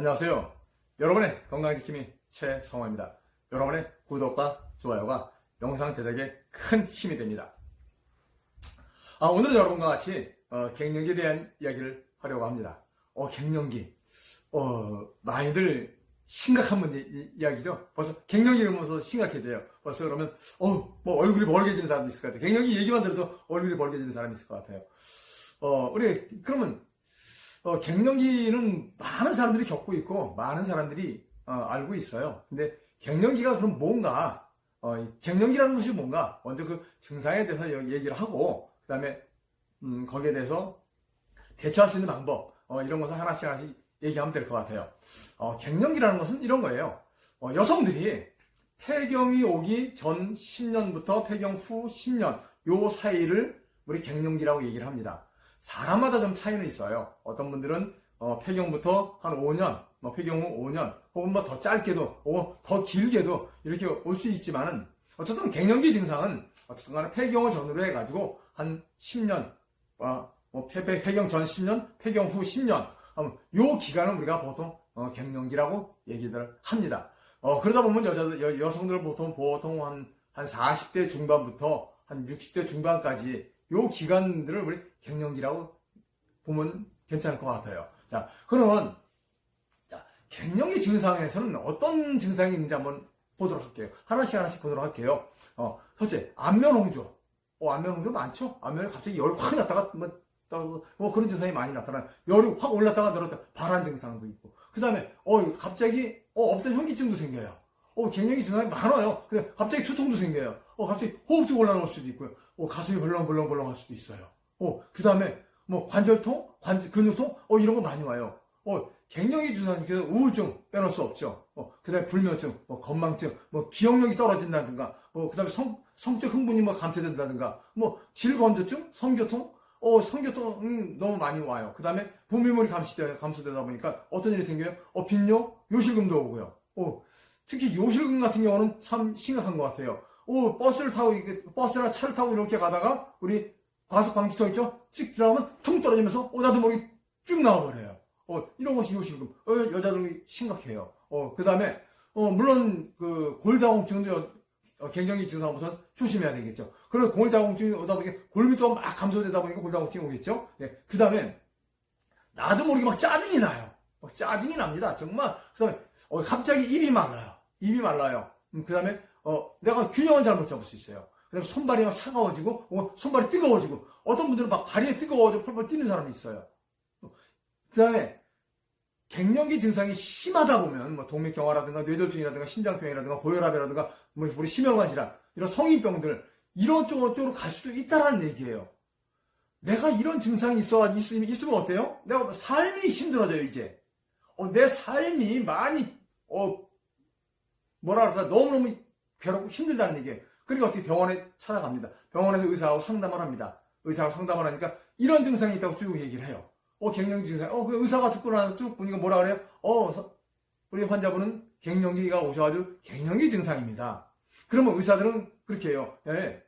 안녕하세요. 여러분의 건강지킴이 최성화입니다. 여러분의 구독과 좋아요가 영상 제작에 큰 힘이 됩니다. 아, 오늘은 여러분과 같이 어, 갱년기에 대한 이야기를 하려고 합니다. 어, 갱년기. 어, 많이들 심각한 문제 이- 이야기죠. 벌써 갱년기 이러면서 심각해져요. 벌써 그러면 어, 뭐 얼굴이 벌개지는 사람도 있을 것 같아요. 갱년기 얘기만 들어도 얼굴이 벌개지는 사람이 있을 것 같아요. 어, 우리 그러면 어, 갱년기는 많은 사람들이 겪고 있고 많은 사람들이 어, 알고 있어요. 근데 갱년기가 그럼 뭔가? 어, 이 갱년기라는 것이 뭔가? 먼저 그 증상에 대해서 여- 얘기를 하고 그 다음에 음, 거기에 대해서 대처할 수 있는 방법 어, 이런 것을 하나씩 하나씩 얘기하면 될 것 같아요. 어, 갱년기라는 것은 이런 거예요. 어, 여성들이 폐경이 오기 전 10년부터 폐경 후 10년 요 사이를 우리 갱년기라고 얘기를 합니다. 사람마다 좀 차이는 있어요. 어떤 분들은 어, 폐경부터 한 5년, 뭐 폐경 후 5년, 혹은 뭐 더 짧게도, 혹은 더 길게도 이렇게 올 수 있지만은 어쨌든 갱년기 증상은 어쨌든 간에 폐경을 전후로 해가지고 한 10년, 어, 뭐 폐, 폐- 폐경 전 10년, 폐경 후 10년, 음, 요 기간을 우리가 보통 어, 갱년기라고 얘기를 합니다. 어, 그러다 보면 여자들, 여, 여성들 보통 보통 한, 한 40대 중반부터 한 60대 중반까지 요 기간들을 우리 갱년기라고 보면 괜찮을 것 같아요. 자, 그러면, 자, 갱년기 증상에서는 어떤 증상이 있는지 한번 보도록 할게요. 하나씩 하나씩 보도록 할게요. 어, 첫째, 안면홍조. 어, 안면홍조 많죠? 안면에 갑자기 열이 확 났다가, 뭐, 또, 뭐 그런 증상이 많이 나타나요. 열이 확 올랐다가 내렸다 발한 증상도 있고. 그 다음에, 어, 갑자기, 어, 없던 현기증도 생겨요. 어, 갱년기 증상이 많아요. 갑자기 두통도 생겨요. 어, 갑자기 호흡도 올라올 수도 있고요. 어, 가슴이 벌렁벌렁벌렁 할 수도 있어요. 어, 그 다음에, 뭐, 관절통, 관, 근육통, 어, 이런 거 많이 와요. 어, 갱년기 중에서 우울증 빼놓을 수 없죠. 어, 그 다음에 불면증, 뭐, 건망증, 뭐, 기억력이 떨어진다든가, 뭐, 그 다음에 성, 성적 흥분이 뭐 감퇴된다든가, 뭐, 질건조증, 성교통, 어, 성교통이 너무 많이 와요. 그 다음에 분비물이 감시되, 감소되다 보니까 어떤 일이 생겨요? 어, 빈뇨, 요실금도 오고요. 어, 특히 요실금 같은 경우는 참 심각한 것 같아요. 어, 버스를 타고, 이게 버스나 차를 타고 이렇게 가다가, 우리 과속 방지턱 있죠? 씩 들어가면 퉁 떨어지면서, 어, 나도 모르게 쭉 나와버려요. 어, 이런 것이 요실금. 어, 여자들이 심각해요. 어, 그 다음에, 어, 물론, 그, 골다공증도 여- 어, 갱년기 증상부터 조심해야 되겠죠. 그리고 골다공증이 오다 보니까 골밀도가 막 감소되다 보니까 골다공증이 오겠죠. 예. 그 다음에, 나도 모르게 막 짜증이 나요. 막 짜증이 납니다. 정말. 그 다음에, 어, 갑자기 입이 말라요. 입이 말라요. 그 다음에, 어, 내가 균형을 잘못 잡을 수 있어요. 그 다음에 손발이 막 차가워지고, 어, 손발이 뜨거워지고, 어떤 분들은 막 발이 뜨거워지고 펄펄 뛰는 사람이 있어요. 그 다음에, 갱년기 증상이 심하다 보면, 뭐, 동맥경화라든가, 뇌졸중이라든가, 심장병이라든가, 고혈압이라든가, 뭐, 우리 심혈관 질환, 이런 성인병들, 이런 쪽으로, 쪽으로 갈 수도 있다라는 얘기예요. 내가 이런 증상이 있어, 있으면, 있으면 어때요? 내가 삶이 힘들어져요, 이제. 어, 내 삶이 많이, 어, 뭐라 그럴까, 너무너무 괴롭고 힘들다는 얘기예요. 그러니까 어떻게 병원에 찾아갑니다. 병원에서 의사하고 상담을 합니다. 의사하고 상담을 하니까 이런 증상이 있다고 쭉 얘기를 해요. 어, 갱년기 증상. 어, 그 의사가 듣고 나서 쭉 보니까 뭐라 그래요? 어, 서- 우리 환자분은 갱년기가 오셔가지고 갱년기 증상입니다. 그러면 의사들은 그렇게 해요. 예.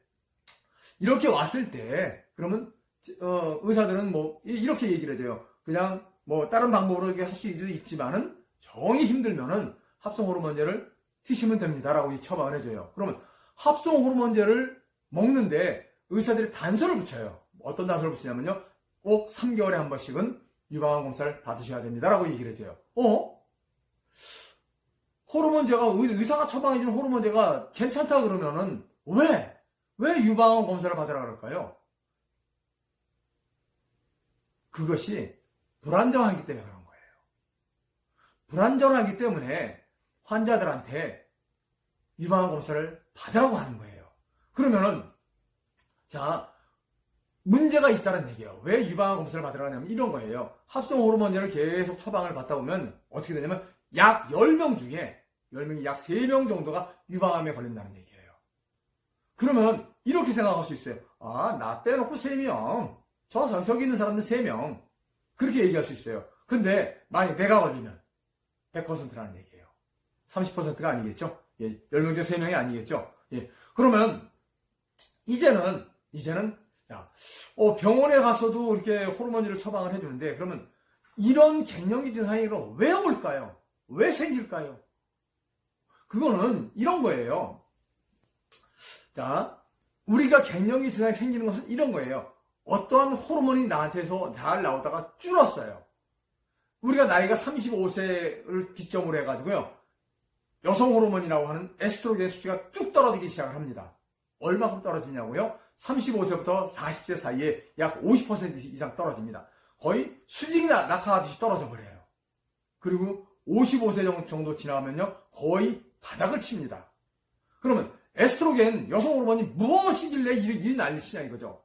이렇게 왔을 때, 그러면, 어, 의사들은 뭐, 이- 이렇게 얘기를 해줘요. 그냥, 뭐, 다른 방법으로 이렇게 할 수 있지만은, 정이 힘들면은, 합성 호르몬제를 드시면 됩니다라고 이 처방을 해줘요. 그러면, 합성 호르몬제를 먹는데, 의사들이 단서를 붙여요. 어떤 단서를 붙이냐면요. 꼭 3개월에 한 번씩은 유방암 검사를 받으셔야 됩니다라고 얘기를 해줘요. 어? 호르몬제가 의- 의사가 처방해주는 호르몬제가 괜찮다 그러면은 왜? 왜 유방암 검사를 받으라 그럴까요? 그것이 불안정하기 때문에 그런 거예요. 불안정하기 때문에 환자들한테 유방암 검사를 받으라고 하는 거예요. 그러면은 자 문제가 있다는 얘기예요. 왜 유방암 검사를 받으라고 하냐면 이런 거예요. 합성 호르몬제를 계속 처방을 받다 보면 어떻게 되냐면 약 10명 중에 10명이 약 3명 정도가 유방암에 걸린다는 얘기예요. 그러면 이렇게 생각할 수 있어요. 아, 나 빼놓고 3명. 저, 저, 저기 있는 사람들 3명. 그렇게 얘기할 수 있어요. 근데 만약 내가 걸리면 100%라는 얘기예요. 30%가 아니겠죠? 예, 10명 중 3명이 아니겠죠? 예. 그러면 이제는 이제는 야, 어, 병원에 가서도 이렇게 호르몬제를 처방을 해주는데 그러면 이런 갱년기 증상이 왜 올까요? 왜 생길까요? 그거는 이런 거예요. 자, 우리가 갱년기 증상이 생기는 것은 이런 거예요. 어떠한 호르몬이 나한테서 잘 나오다가 줄었어요. 우리가 나이가 35세를 기점으로 해가지고요. 여성 호르몬이라고 하는 에스트로겐 수치가 뚝 떨어지기 시작을 합니다. 얼마큼 떨어지냐고요? 35세부터 40세 사이에 약 50% 이상 떨어집니다. 거의 수직이 나- 낙하하듯이 떨어져 버려요. 그리고 55세 정도 지나가면요, 거의 바닥을 칩니다. 그러면 에스트로겐 여성 호르몬이 무엇이길래 이 일이 난리치냐 이거죠.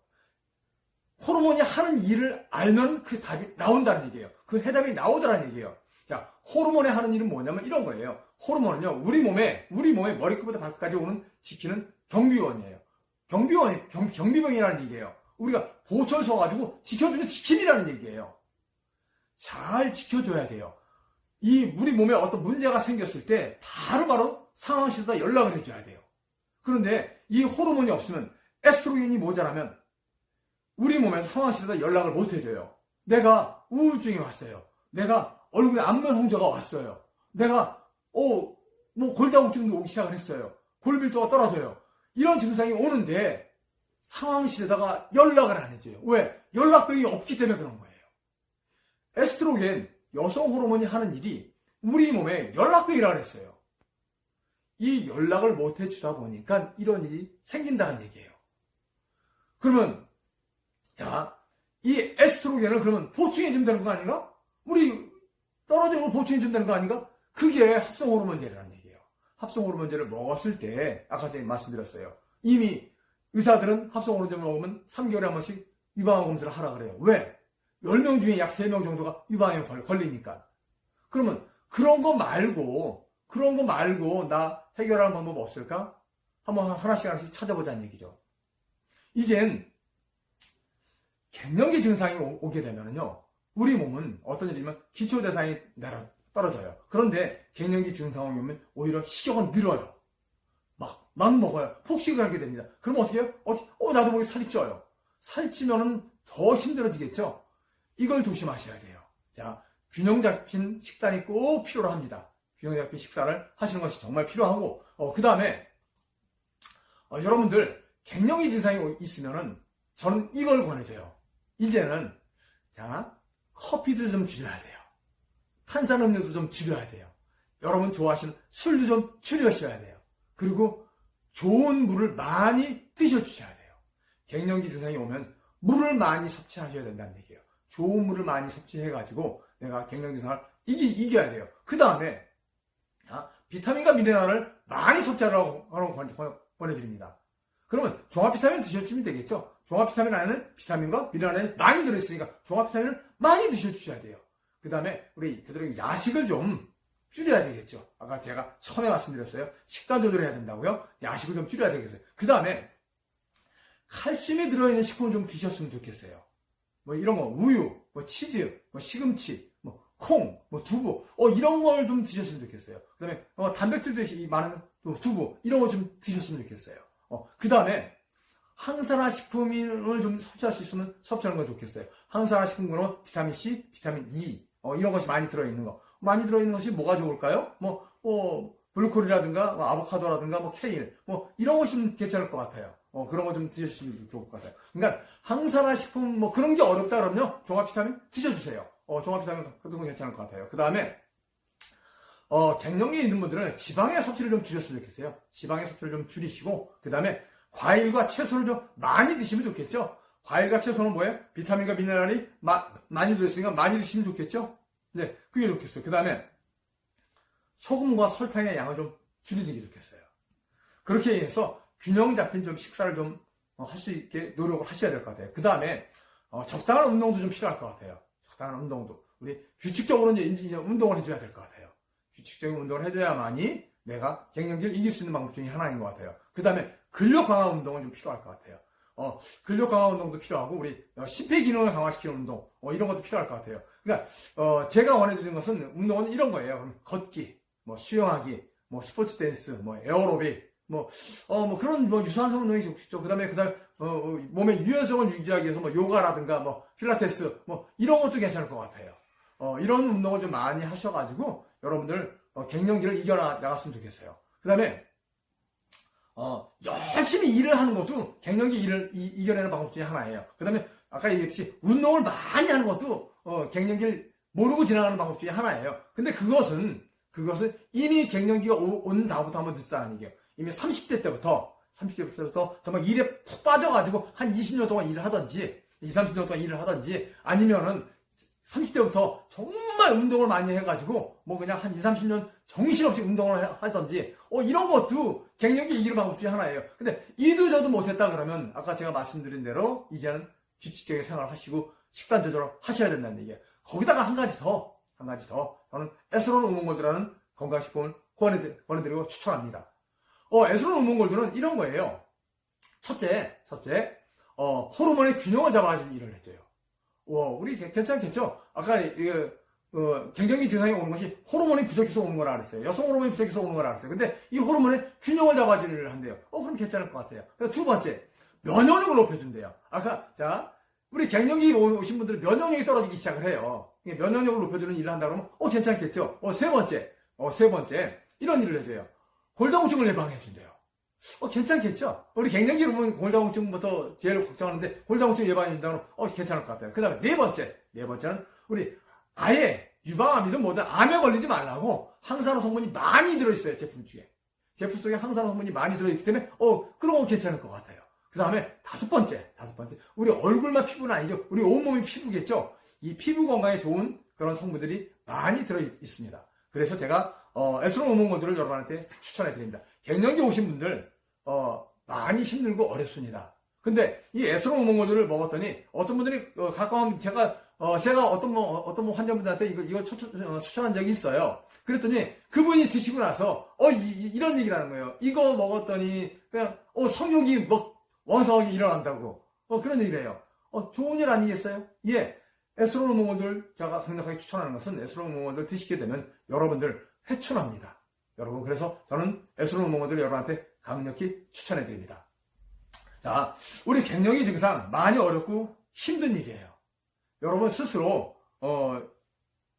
호르몬이 하는 일을 알면 그 답이 나온다는 얘기예요. 그 해답이 나오더라는 얘기예요. 자, 호르몬이 하는 일은 뭐냐면 이런 거예요. 호르몬은요, 우리 몸에, 우리 몸의 머리끝부터 발끝까지 오는 지키는 경비원이에요. 경비원, 경, 경비병이라는 얘기예요. 우리가 보철 서가지고 지켜주는 지킴이라는 얘기예요. 잘 지켜줘야 돼요. 이 우리 몸에 어떤 문제가 생겼을 때 바로바로 상황실에다 연락을 해줘야 돼요. 그런데 이 호르몬이 없으면 에스트로겐이 모자라면 우리 몸에서 상황실에다 연락을 못 해줘요. 내가 우울증이 왔어요. 내가 얼굴에 안면 홍조가 왔어요. 내가 어, 뭐 골다공증도 오기 시작을 했어요. 골밀도가 떨어져요. 이런 증상이 오는데 상황실에다가 연락을 안 해줘요. 왜? 연락병이 없기 때문에 그런 거예요. 에스트로겐, 여성 호르몬이 하는 일이 우리 몸에 연락병이라고 그랬어요. 이 연락을 못 해주다 보니까 이런 일이 생긴다는 얘기예요. 그러면, 자, 이 에스트로겐을 그러면 보충해 주면 되는 거 아닌가? 우리 떨어지는 걸 보충해 주면 되는 거 아닌가? 그게 합성 호르몬제라는 얘기예요. 합성 호르몬제를 먹었을 때, 아까 전에 말씀드렸어요. 이미 의사들은 합성 호르몬제를 먹으면 3개월에 한 번씩 유방암 검사를 하라 그래요. 왜? 10명 중에 약 3명 정도가 유방암에 걸- 걸리니까. 그러면 그런 거 말고, 그런 거 말고 나 해결하는 방법 없을까? 한번 하나씩 하나씩 찾아보자는 얘기죠. 이젠 갱년기 증상이 오- 오게 되면은요, 우리 몸은 어떤 일이면 기초 대사량이 내려 떨어져요. 그런데 갱년기 증상이 오면 오히려 식욕은 늘어요. 막, 막 먹어요. 폭식을 하게 됩니다. 그럼 어떻게 해요? 어, 어, 나도 모르게 살이 쪄요. 살찌면은 더 힘들어지겠죠? 이걸 조심하셔야 돼요. 자, 균형 잡힌 식단이 꼭 필요로 합니다. 균형 잡힌 식사를 하시는 것이 정말 필요하고, 어, 그 다음에, 어, 여러분들, 갱년기 증상이 있으면은 저는 이걸 권해줘요. 이제는, 자, 커피도 좀 줄여야 돼요. 탄산음료도 좀 줄여야 돼요. 여러분 좋아하시는 술도 좀 줄여셔야 돼요. 그리고 좋은 물을 많이 드셔주셔야 돼요. 갱년기 증상이 오면 물을 많이 섭취하셔야 된다는 얘기예요. 좋은 물을 많이 섭취해가지고 내가 갱년기 증상을 이기, 이겨야 돼요. 그 다음에 비타민과 미네랄을 많이 섭취하라고 권해드립니다. 그러면 종합 비타민 드셔주시면 되겠죠. 종합 비타민 안에는 비타민과 미네랄이 많이 들어있으니까 종합 비타민을 많이 드셔주셔야 돼요. 그 다음에 우리 그대로 야식을 좀 줄여야 되겠죠. 아까 제가 처음에 말씀드렸어요. 식단 조절해야 된다고요. 야식을 좀 줄여야 되겠어요. 그 다음에 칼슘이 들어있는 식품을 좀 드셨으면 좋겠어요. 뭐 이런 거 우유, 뭐 치즈, 뭐 시금치, 뭐 콩, 뭐 두부, 어 이런 걸 좀 드셨으면 좋겠어요. 그다음에 어, 단백질도 이 많은 또 두부 이런 거 좀 드셨으면 좋겠어요. 어 그다음에 항산화 식품을 좀 섭취할 수 있으면 섭취하는 건 좋겠어요. 항산화 식품으로 비타민 C, 비타민 E 어, 이런 것이 많이 들어있는 거. 많이 들어있는 것이 뭐가 좋을까요? 뭐, 뭐 블루코리라든가 뭐 아보카도라든가 뭐 케일 뭐 이런 것이 좀 괜찮을 것 같아요. 어, 그런 거 좀 드셔주시면 좋을 것 같아요. 그러니까 항산화 식품 뭐 그런 게 어렵다 그러면요 종합 비타민 드셔주세요. 어, 종합 비타민 같은 건 괜찮을 것 같아요. 그 다음에 어, 갱년기 있는 분들은 지방의 섭취를 좀 줄였으면 좋겠어요. 지방의 섭취를 좀 줄이시고 그 다음에 과일과 채소를 좀 많이 드시면 좋겠죠. 과일 과 채소는 뭐예요? 비타민과 미네랄이 마- 많이 들어있으니까 많이 드시면 좋겠죠. 네, 그게 좋겠어요. 그 다음에 소금과 설탕의 양을 좀 줄이는 게 좋겠어요. 그렇게 해서 균형 잡힌 좀 식사를 좀 할 수 있게 노력을 하셔야 될 것 같아요. 그 다음에 적당한 운동도 좀 필요할 것 같아요. 적당한 운동도 우리 규칙적으로 이제, 이제 운동을 해줘야 될 것 같아요. 규칙적인 운동을 해줘야만이 내가 갱년기를 이길 수 있는 방법 중에 하나인 것 같아요. 그 다음에 근력 강화 운동은 좀 필요할 것 같아요. 어, 근력 강화 운동도 필요하고 우리 어, 심폐 기능을 강화시키는 운동 어, 이런 것도 필요할 것 같아요. 그러니까 어, 제가 원해드리는 것은 운동은 이런 거예요. 걷기, 뭐 수영하기, 뭐 스포츠 댄스, 뭐 에어로빅, 뭐, 어, 뭐 그런 뭐 유산소 운동이 좋겠죠. 그 다음에 그 다음에 어, 어, 몸의 유연성을 유지하기 위해서 뭐 요가라든가 뭐 필라테스 뭐 이런 것도 괜찮을 것 같아요. 어, 이런 운동을 좀 많이 하셔가지고 여러분들 어, 갱년기를 이겨나갔으면 좋겠어요. 그 다음에 어, 열심히 일을 하는 것도 갱년기 일을 이, 겨내는 방법 중에 하나예요. 그 다음에 아까 얘기했듯이 운동을 많이 하는 것도 어, 갱년기를 모르고 지나가는 방법 중에 하나예요. 근데 그것은 그것은 이미 갱년기가 오- 온 다음부터 한번 듣자는 얘기예요. 이미 30대 때부터 30대부터 정말 일에 푹 빠져가지고 한 20년 동안 일을 하든지 20, 30년 동안 일을 하든지 아니면은 30대부터 정말 운동을 많이 해가지고 뭐 그냥 한 20, 30년 정신없이 운동을 하- 하든지 어 이런 것도 갱년기 이기는 방법 중에 하나예요. 근데 이도 저도 못했다 그러면 아까 제가 말씀드린 대로 이제는 규칙적인 생활을 하시고 식단 조절을 하셔야 된다는 얘기예요. 거기다가 한 가지 더, 한 가지 더 저는 에스론 우몽골드라는 건강식품을 권해드- 권해드리고 추천합니다. 어, 에스론 우몽골드는 이런 거예요. 첫째, 첫째, 어, 호르몬의 균형을 잡아주는 일을 해줘요. 와, 우리 괜- 괜찮겠죠? 아까, 이, 어, 갱년기 증상이 오는 것이 호르몬이 부족해서 오는 거라 그랬어요. 여성 호르몬이 부족해서 오는 거라 그랬어요. 근데 이 호르몬의 균형을 잡아주는 일을 한대요. 어, 그럼 괜찮을 것 같아요. 그두 번째, 면역력을 높여준대요. 아까, 자, 우리 갱년기 오- 오신 분들은 면역력이 떨어지기 시작을 해요. 면역력을 높여주는 일을 한다 그러면, 어, 괜찮겠죠? 어, 세 번째, 어, 세 번째, 이런 일을 해줘요. 골다공증을 예방해준대요. 어, 괜찮겠죠? 우리 갱년기 보면 골다공증부터 제일 걱정하는데, 골다공증 예방해준다면, 어, 괜찮을 것 같아요. 그 다음에 네 번째, 네 번째는, 우리, 아예, 유방암이든 뭐든 암에 걸리지 말라고, 항산화 성분이 많이 들어있어요, 제품 중에. 제품 속에 항산화 성분이 많이 들어있기 때문에, 어, 그런 건 괜찮을 것 같아요. 그 다음에 다섯 번째, 다섯 번째. 우리 얼굴만 피부는 아니죠. 우리 온몸이 피부겠죠? 이 피부 건강에 좋은 그런 성분들이 많이 들어있습니다. 그래서 제가, 어, 에스론 호몬건들을 여러분한테 추천해 드립니다. 갱년기 오신 분들, 어, 많이 힘들고 어렵습니다. 근데 이 에스론 호몬건들을 먹었더니 어떤 분들이, 어, 가까운, 제가, 어, 제가 어떤 뭐, 어떤 뭐 환자분들한테 이거, 이거 추천, 어, 추천 한 적이 있어요. 그랬더니 그분이 드시고 나서, 어, 이, 런 얘기를 하는 거예요. 이거 먹었더니 그냥, 어, 성욕이 뭐, 왕성하게 일어난다고. 어, 그런 얘기를 해요. 어, 좋은 일 아니겠어요? 예. 에스로노 몽골들 제가 강력하게 추천하는 것은 에스로노 몽골들 드시게 되면 여러분들 회춘합니다. 여러분, 그래서 저는 에스로노 몽골들 여러분한테 강력히 추천해 드립니다. 자, 우리 갱년기 증상 많이 어렵고 힘든 일이에요. 여러분 스스로, 어,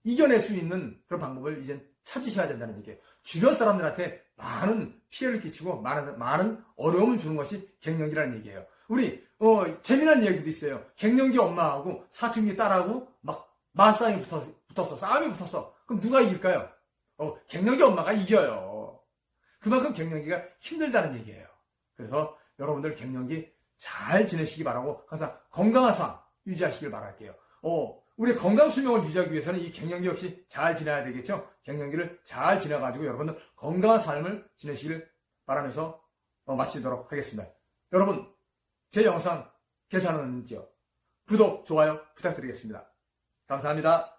이겨낼 수 있는 그런 방법을 이제 찾으셔야 된다는 얘기예요. 주변 사람들한테 많은 피해를 끼치고 많은, 많은 어려움을 주는 것이 갱년기라는 얘기예요. 우리, 어, 재미난 이야기도 있어요. 갱년기 엄마하고 사춘기 딸하고 막 말싸움이 붙어, 붙었어. 싸움이 붙었어. 그럼 누가 이길까요? 어, 갱년기 엄마가 이겨요. 그만큼 갱년기가 힘들다는 얘기예요. 그래서 여러분들 갱년기 잘 지내시기 바라고 항상 건강한 삶 유지하시길 바랄게요. 어, 우리 건강 수명을 유지하기 위해서는 이 갱년기 역시 잘 지내야 되겠죠? 갱년기를 잘 지나가지고 여러분들 건강한 삶을 지내시길 바라면서 어, 마치도록 하겠습니다. 여러분, 제 영상 괜찮은지요? 구독, 좋아요 부탁드리겠습니다. 감사합니다.